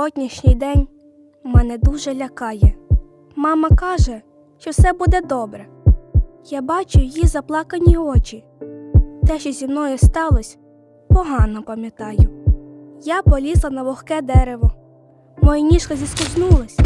Сьогоднішній день мене дуже лякає. Мама каже, що все буде добре. Я бачу її заплакані очі. Те, що зі мною сталося, погано пам'ятаю. Я полізла на вогке дерево. Моя ніжка зіскознулась,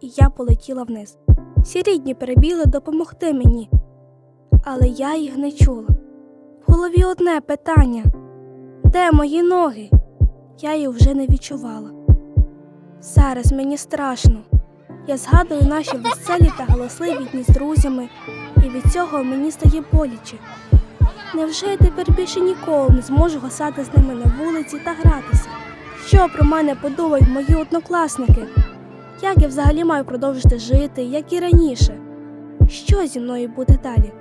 і я полетіла вниз. Всі рідні перебігли допомогти мені, але я їх не чула. В голові одне питання: де мої ноги? Я їх вже не відчувала. Зараз мені страшно. Я згадую наші веселі та галасливі дні з друзями, і від цього мені стає боляче. Невже я тепер більше ніколи не зможу гасати з ними на вулиці та гратися? Що про мене подумають мої однокласники? Як я взагалі маю продовжити жити, як і раніше? Що зі мною буде далі?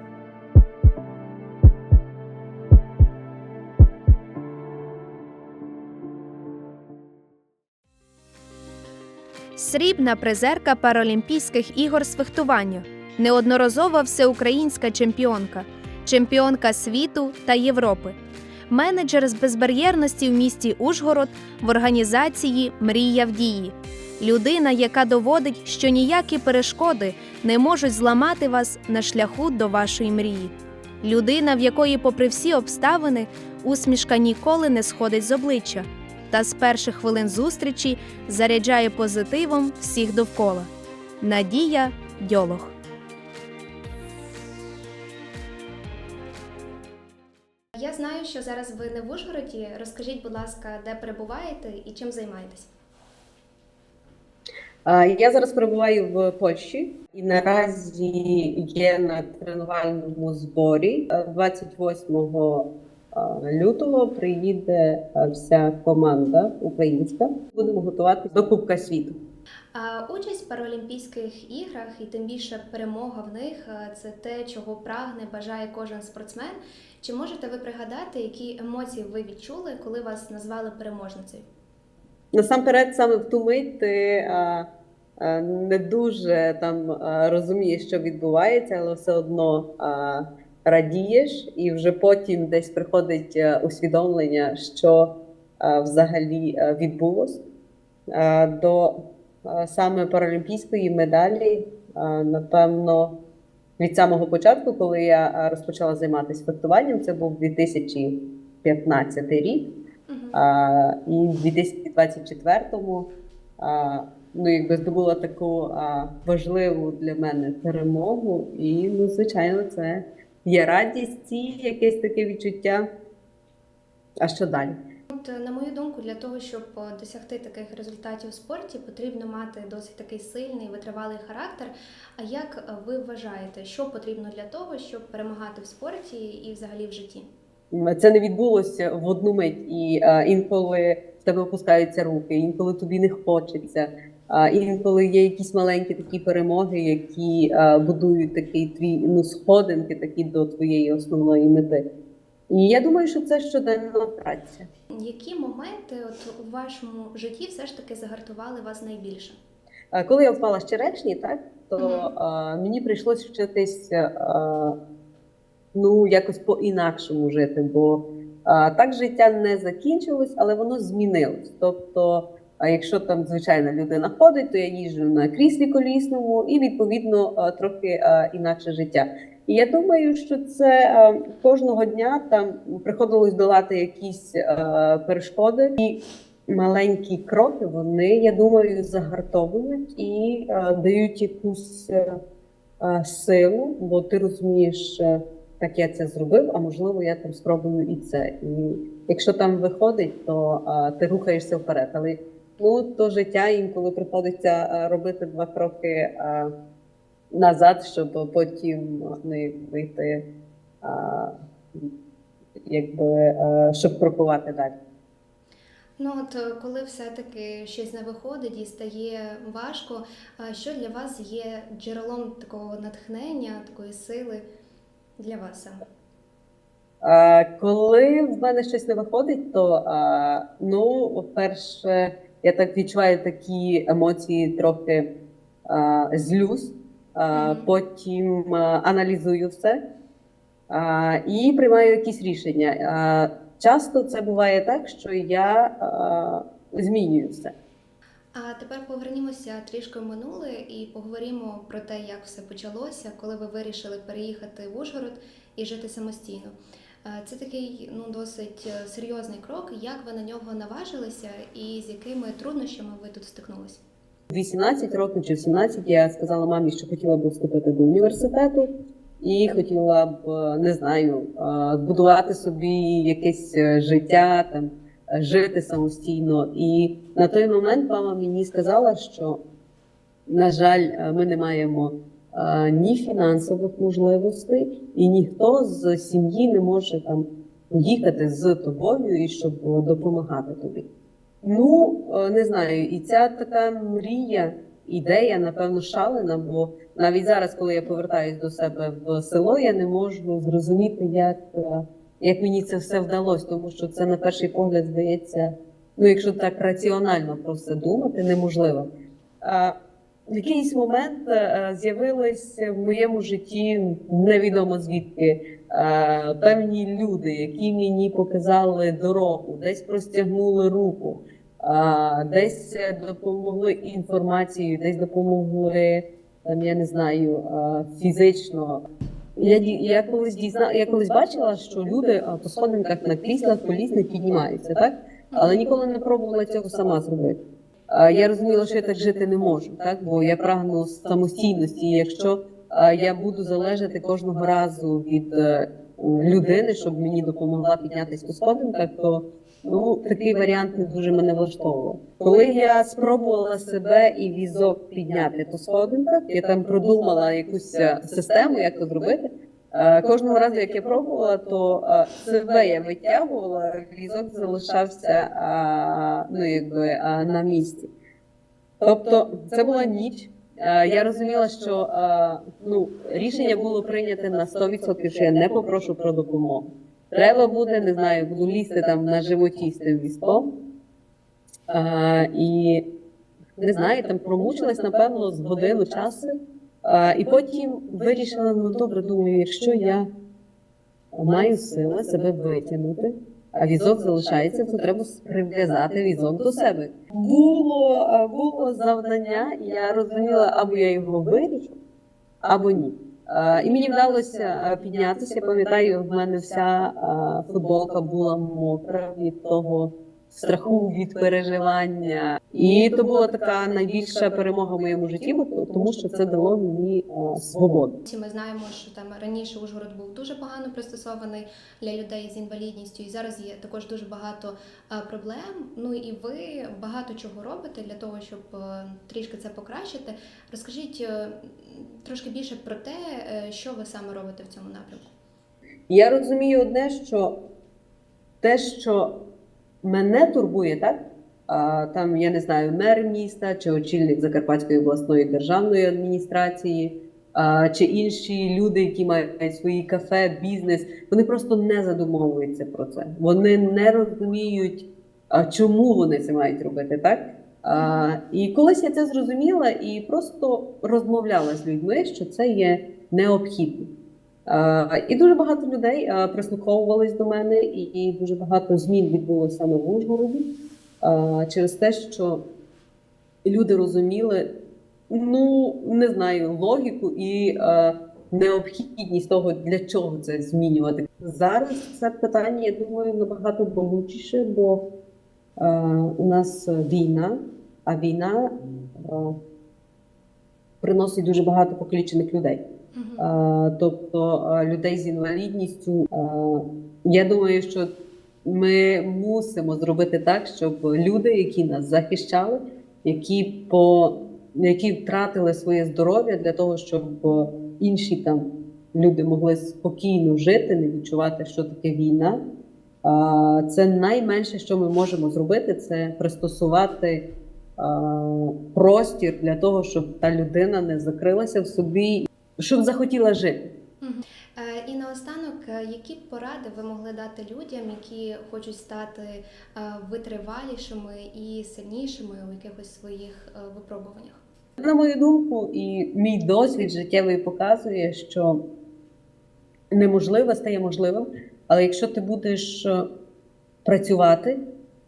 Срібна призерка Паралімпійських ігор з фехтування, неодноразова всеукраїнська чемпіонка, чемпіонка світу та Європи, менеджер з безбар'єрності в місті Ужгород в організації Мрія в дії. Людина, яка доводить, що ніякі перешкоди не можуть зламати вас на шляху до вашої мрії. Людина, в якої, попри всі обставини, усмішка ніколи не сходить з обличчя, та з перших хвилин зустрічі заряджає позитивом всіх довкола. Надія Дьолох. Я знаю, що зараз ви не в Ужгороді. Розкажіть, будь ласка, де перебуваєте і чим займаєтесь? Я зараз перебуваю в Польщі і наразі є на тренувальному зборі. Е, 28 е, лютого приїде вся команда українська. Будемо готуватися до Кубка світу. Участь в Паралімпійських іграх і тим більше перемога в них це те, чого прагне, бажає кожен спортсмен. Чи можете ви пригадати, які емоції ви відчули, коли вас назвали переможницею? Насамперед, саме в ту мить ти а, а, не дуже там розумієш, що відбувається, але все одно а, радієш, і вже потім десь приходить усвідомлення, що взагалі а, відбулось. До саме паралімпійської медалі, напевно, від самого початку, коли я розпочала займатися фехтуванням, це був 2015 рік. А, і в 2024-му ну, якби здобула таку а, важливу для мене перемогу. І, ну, звичайно, це є радість і якесь таке відчуття. А що далі? От, е, на мою думку, для того, щоб е, досягти таких результатів у спорті, потрібно мати досить такий сильний, витривалий характер. А як е, ви вважаєте, що потрібно для того, щоб перемагати в спорті і взагалі в житті? Це не відбулося в одну мить, і інколи в тебе опускаються руки, інколи тобі не хочеться. Інколи є якісь маленькі такі перемоги, які будують такий твій ну сходинки, такі до твоєї основної мети. І я думаю, що це щоденна праця. Які моменти от у вашому житті все ж таки загартували вас найбільше? Коли я впала з черешні, так то Мгм. а, мені прийшлось вчитись а, ну якось по-інакшому жити, бо а, так життя не закінчилось, але воно змінилось. Тобто, а якщо там звичайна людина ходить, то я їжджу на кріслі колісному і відповідно трохи інакше життя. І я думаю, що це кожного дня там приходилось долати якісь перешкоди і маленькі кроки, вони, я думаю, загартовують і е, дають якусь е, е, силу, бо ти розумієш, е, так я це зробив, а можливо, я там спробую і це. І якщо там виходить, то е, ти рухаєшся вперед. Але ну то життя інколи приходиться е, робити два кроки е, назад, щоб потім ну, вийти, е, якби щоб крокувати далі. Ну от коли все-таки щось не виходить і стає важко, що для вас є джерелом такого натхнення, такої сили для вас саме? Коли в мене щось не виходить, то ну, по-перше, я так відчуваю такі емоції, трохи е, злюсь, Мгм. потім е, аналізую все е, і приймаю якісь рішення. Е, Часто це буває так, що я е, змінюю все. А тепер повернімося трішки в минуле і поговоримо про те, як все почалося, коли ви вирішили переїхати в Ужгород і жити самостійно. Е, Це такий ну досить е, серйозний крок. Як ви на нього наважилися, і з якими труднощами ви тут стикнулися? 18 років чи в 17 я сказала мамі, що хотіла б вступити до університету і хотіла б, е, не знаю, збудувати собі якесь життя, там, жити самостійно. І на той момент мама мені сказала, що, на жаль, ми не маємо ні фінансових можливостей, і ніхто з сім'ї не може там їхати з тобою і щоб е, допомагати тобі. Ну, е, не знаю, і ця така мрія, ідея, напевно, шалена, бо навіть зараз, коли я повертаюсь до себе в село, я не можу зрозуміти, як, е, як мені це все вдалося, тому що це на перший погляд здається, ну, якщо так раціонально про все думати, неможливо. В якийсь момент е, з'явились в моєму житті невідомо звідки е, певні люди, які мені показали дорогу, десь простягнули руку, е, десь допомогли інформацією, десь допомогли там, я не знаю, е, фізично. Я, я колись дізна, я колись бачила, що люди е, по сходинках на кріслах колісних піднімаються, так? Але ніколи не пробувала цього сама зробити. Е, Я розуміла, що я так жити не можу, так? бо я прагну самостійності. І якщо е, я буду залежати кожного разу від е, людини, щоб мені допомогла піднятися по сходинках, то ну такий варіант не дуже мене влаштовував. Коли я спробувала себе і візок підняти по сходинках, я там продумала якусь систему, як це зробити. Е, Кожного разу, як я пробувала, то е, себе я витягувала, візок залишався е, ну, якби, на місці. Тобто це була ніч. Я розуміла, що ну, рішення було прийняте на 100%, що я не попрошу про допомогу. Треба буде, не знаю, лізти там на животі з тим візком. І не знаю, там промучилась, напевно, з годину часу. І потім вирішила, ну добре, думаю, якщо я маю сили себе витягнути, а візок залишається, то треба прив'язати візок до себе. Було, було завдання, і я розуміла, або я його вирішу, або ні. І мені вдалося піднятися. Я пам'ятаю, в мене вся футболка була мокра від того страху, від переживання. І то була така найбільша перемога в моєму житті, бо тому що це дало мені е, свободу. Ми знаємо, що там раніше Ужгород був дуже погано пристосований для людей з інвалідністю, і зараз є також дуже багато е, проблем. Ну і ви багато чого робите для того, щоб е, трішки це покращити. Розкажіть е, трошки більше про те, е, що ви саме робите в цьому напрямку. Я розумію одне, що те, що мене турбує, так? Там, я не знаю, мер міста чи очільник Закарпатської обласної державної адміністрації, чи інші люди, які мають свої кафе, бізнес, вони просто не задумовуються про це. Вони не розуміють, чому вони це мають робити, так? І колись я це зрозуміла і просто розмовляла з людьми, що це є необхідно. І дуже багато людей прислуховувались до мене, і, дуже багато змін відбулося саме в Ужгороді через те, що люди розуміли, ну не знаю, логіку і необхідність того, для чого це змінювати. Зараз це питання, я думаю, набагато болючіше, бо у нас війна, а війна приносить дуже багато покалічених людей. Тобто людей з інвалідністю. Я думаю, що ми мусимо зробити так, щоб люди, які нас захищали, які по які втратили своє здоров'я для того, щоб е, інші там люди могли спокійно жити, не відчувати, що таке війна. Це найменше, що ми можемо зробити, це пристосувати е, простір для того, щоб та людина не закрилася в собі щоб захотіла жити. Які поради ви могли дати людям, які хочуть стати е, витривалішими і сильнішими у якихось своїх е, випробуваннях? На мою думку, і мій досвід життєвий показує, що неможливе стає можливим, але якщо ти будеш е, працювати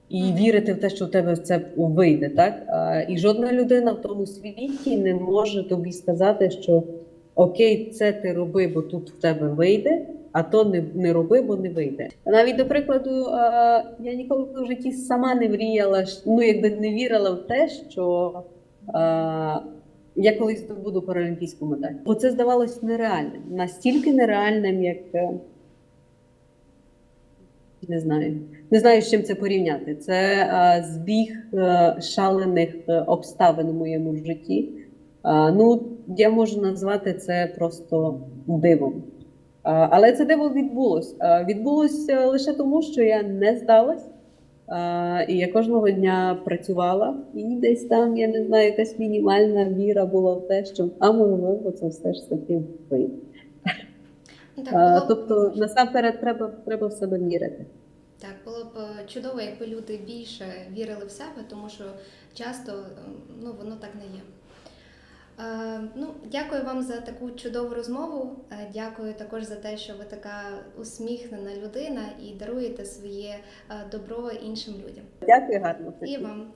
і вірити в те, що в тебе це вийде. Так? І жодна людина в тому світі не може тобі сказати, що окей, це ти роби, бо тут в тебе вийде, а то не, не роби, бо не вийде. Навіть до прикладу, я ніколи в житті сама не мріяла, ну якби не вірила в те, що я колись здобуду паралімпійську медаль. Бо це здавалось нереальним, настільки нереальним, як е, не знаю. Не знаю, з чим це порівняти. Це е, збіг е, шалених е, обставин у моєму житті. Е, ну, я можу назвати це просто дивом. Е, але це диво відбулось. Е, відбулось е, лише тому, що я не здалась. І я кожного дня працювала, і десь там, я не знаю, якась мінімальна віра була в те, що а можливо, це все ж таки вийде. Тобто, насамперед, треба, треба в себе вірити. Так, було б чудово, якби люди більше вірили в себе, тому що часто е, ну, воно так не є. Е, ну, дякую вам за таку чудову розмову. Е, дякую також за те, що ви така усміхнена людина і даруєте своє е, добро іншим людям. Дякую гарно. І вам